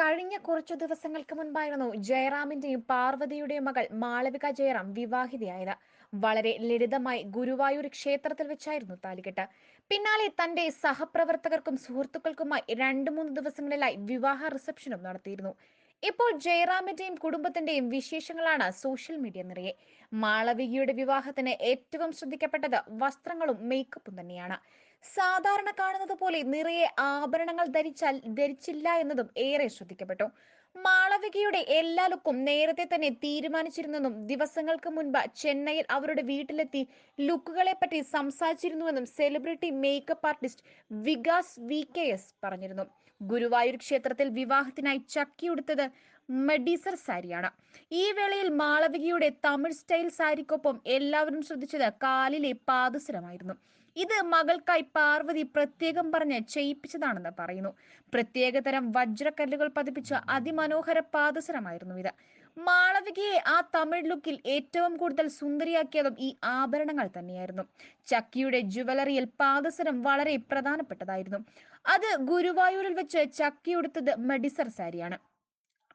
കഴിഞ്ഞ കുറച്ചു ദിവസങ്ങൾക്ക് മുൻപായിരുന്നു ജയറാമിന്റെയും പാർവതിയുടെയും മകൾ മാളവിക ജയറാം വിവാഹിതയായത്. വളരെ ലളിതമായി ഗുരുവായൂർ ക്ഷേത്രത്തിൽ വെച്ചായിരുന്നു താലികെട്ട്. പിന്നാലെ തന്റെ സഹപ്രവർത്തകർക്കും സുഹൃത്തുക്കൾക്കുമായി രണ്ടു മൂന്ന് ദിവസങ്ങളിലായി വിവാഹ റിസപ്ഷനും നടത്തിയിരുന്നു. ഇപ്പോൾ ജയറാമിന്റെയും കുടുംബത്തിന്റെയും വിശേഷങ്ങളാണ് സോഷ്യൽ മീഡിയ നിറയെ. മാളവികയുടെ വിവാഹത്തിന് ഏറ്റവും ശ്രദ്ധിക്കപ്പെട്ടത് വസ്ത്രങ്ങളും മേക്കപ്പും തന്നെയാണ്. സാധാരണ കാണുന്നത് പോലെ നിറയെ ആഭരണങ്ങൾ ധരിച്ചാൽ ധരിച്ചില്ല എന്നതും ഏറെ ശ്രദ്ധിക്കപ്പെട്ടു. മാളവികയുടെ എല്ലാ ലുക്കും നേരത്തെ തന്നെ തീരുമാനിച്ചിരുന്നെന്നും ദിവസങ്ങൾക്ക് മുൻപ് ചെന്നൈയിൽ അവരുടെ വീട്ടിലെത്തി ലുക്കുകളെ പറ്റി സംസാരിച്ചിരുന്നുവെന്നും celebrity makeup artist Vikas V K S പറഞ്ഞിരുന്നു. ഗുരുവായൂർ ക്ഷേത്രത്തിൽ വിവാഹത്തിനായി ചക്കിയുടുത്തത് മെഡീസർ സാരിയാണ്. ഈ വേളയിൽ മാളവികയുടെ തമിഴ് സ്റ്റൈൽ സാരിക്കൊപ്പം എല്ലാവരും ശ്രദ്ധിച്ചത് കാലിലെ പാദസരമായിരുന്നു. ഇത് മകൾക്കായി പാർവതി പ്രത്യേകം പറഞ്ഞ് ചെയ്യിപ്പിച്ചതാണെന്ന് പറയുന്നു. പ്രത്യേകതരം വജ്രക്കല്ലുകൾ പതിപ്പിച്ച അതിമനോഹര പാദസരമായിരുന്നു ഇത്. മാളവികയെ ആ തമിഴ് ലുക്കിൽ ഏറ്റവും കൂടുതൽ സുന്ദരിയാക്കിയതും ഈ ആഭരണങ്ങൾ തന്നെയായിരുന്നു. ചക്കിയുടെ ജുവലറിയിൽ പാദസരം വളരെ പ്രധാനപ്പെട്ടതായിരുന്നു. അത് ഗുരുവായൂരിൽ വെച്ച് ചക്കി ഉടുത്തത് മെഡിസർ സാരിയാണ്.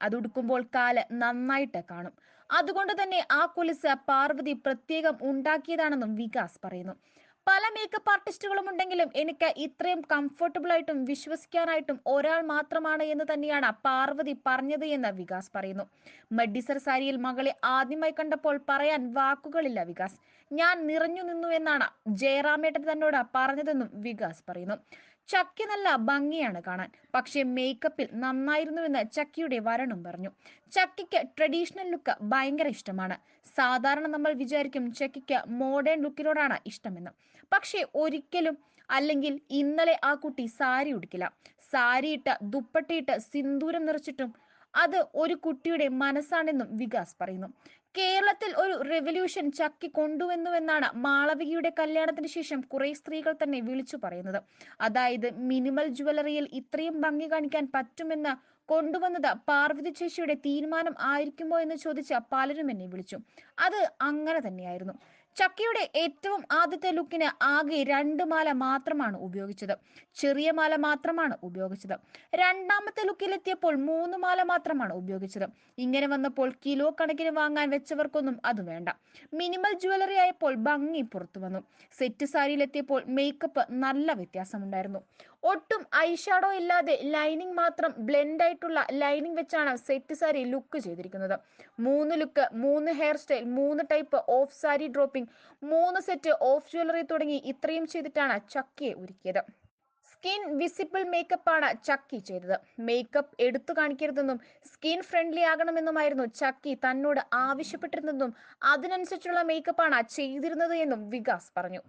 അതുടുക്കുമ്പോൾ കാൽ നന്നായിട്ട് കാണും. അതുകൊണ്ട് തന്നെ ആ കൊലുസ് പാർവതി പ്രത്യേകം ഉണ്ടാക്കിയതാണെന്നും വികാസ് പറയുന്നു. പല മേക്കപ്പ് ആർട്ടിസ്റ്റുകളും ഉണ്ടെങ്കിലും എനിക്ക് ഇത്രയും കംഫർട്ടബിൾ ആയിട്ടും വിശ്വസിക്കാനായിട്ടും ഒരാൾ മാത്രമാണ് എന്ന് തന്നെയാണ് പാർവതി പറഞ്ഞത് എന്ന് വികാസ് പറയുന്നു. മെഡിസർ സാരിയിൽ മകളെ ആദ്യമായി കണ്ടപ്പോൾ പറയാൻ വാക്കുകളില്ല വികാസ്. ഞാൻ നിറഞ്ഞു നിന്നു എന്നാണ് ജയറാമേട്ടൻ തന്നോട് പറഞ്ഞതെന്നും വികാസ് പറയുന്നു. ചക്കി നല്ല ഭംഗിയാണ് കാണാൻ. പക്ഷേ മേക്കപ്പിൽ നന്നായിരുന്നുവെന്ന് ചക്കിയുടെ വരണം പറഞ്ഞു. ചക്കിക്ക് ട്രഡീഷണൽ ലുക്ക് ഭയങ്കര ഇഷ്ടമാണ്. സാധാരണ നമ്മൾ വിചാരിക്കും ചക്കിക്ക് മോഡേൺ ലുക്കിനോടാണ് ഇഷ്ടമെന്ന്. പക്ഷേ ഒരിക്കലും അല്ലെങ്കിൽ ഇന്നലെ ആ കുട്ടി സാരി ഉടുക്കില്ല. സാരിയിട്ട് ദുപ്പട്ടയിട്ട് സിന്ദൂരം നിറച്ചിട്ടും അത് ഒരു കുട്ടിയുടെ മനസ്സാണെന്നും വികാസ് പറയുന്നു. കേരളത്തിൽ ഒരു റെവല്യൂഷൻ ചക്കി കൊണ്ടുവന്നുവെന്നാണ് മാളവികയുടെ കല്യാണത്തിന് ശേഷം കുറെ സ്ത്രീകൾ തന്നെ വിളിച്ചു പറയുന്നത്. അതായത് മിനിമൽ ജുവലറിയിൽ ഇത്രയും ഭംഗി കാണിക്കാൻ പറ്റുമെന്ന് കൊണ്ടുവന്നത് പാർവതി ചേച്ചിയുടെ തീരുമാനം ആയിരിക്കുമോ എന്ന് ചോദിച്ച പലരും എന്നെ വിളിച്ചു. അത് അങ്ങനെ തന്നെയായിരുന്നു. ചക്കിയുടെ ഏറ്റവും ആദ്യത്തെ ലുക്കിന് ആകെ രണ്ട് മാല മാത്രമാണ് ഉപയോഗിച്ചത്. ചെറിയ മാല മാത്രമാണ് ഉപയോഗിച്ചത്. രണ്ടാമത്തെ ലുക്കിലെത്തിയപ്പോൾ മൂന്ന് മാല മാത്രമാണ് ഉപയോഗിച്ചത്. ഇങ്ങനെ വന്നപ്പോൾ കിലോ കണക്കിന് വാങ്ങാൻ വെച്ചവർക്കൊന്നും അത് വേണ്ട. മിനിമൽ ജുവലറി ആയപ്പോൾ ഭംഗി പുറത്തു വന്നു. സെറ്റ് സാരിയിലെത്തിയപ്പോൾ മേക്കപ്പ് നല്ല വ്യത്യാസമുണ്ടായിരുന്നു. ഒട്ടും ഐഷാഡോ ഇല്ലാതെ ലൈനിങ് മാത്രം ബ്ലെൻഡ് ആയിട്ടുള്ള ലൈനിങ് വെച്ചാണ് സെറ്റ് സാരി ലുക്ക് ചെയ്തിരിക്കുന്നത്. മൂന്ന് ലുക്ക് മൂന്ന് ഹെയർ സ്റ്റൈൽ മൂന്ന് ടൈപ്പ് ഓഫ് സാരി ഡ്രോപ്പിംഗ് മൂന്ന് സെറ്റ് ഓഫ് ജ്വല്ലറി തുടങ്ങി ഇത്രയും ചെയ്തിട്ടാണ് ചക്കയെ ഒരുക്കിയത്. സ്കിൻ വിസിബിൾ മേക്കപ്പ് ആണ് ചക്കി ചെയ്തത്. മേക്കപ്പ് എടുത്തു കാണിക്കരുതെന്നും സ്കിൻ ഫ്രണ്ട്ലി ആകണമെന്നുമായിരുന്നു ചക്കി തന്നോട് ആവശ്യപ്പെട്ടിരുന്നതെന്നും അതിനനുസരിച്ചുള്ള ആണ് ചെയ്തിരുന്നത് എന്നും വികാസ് പറഞ്ഞു.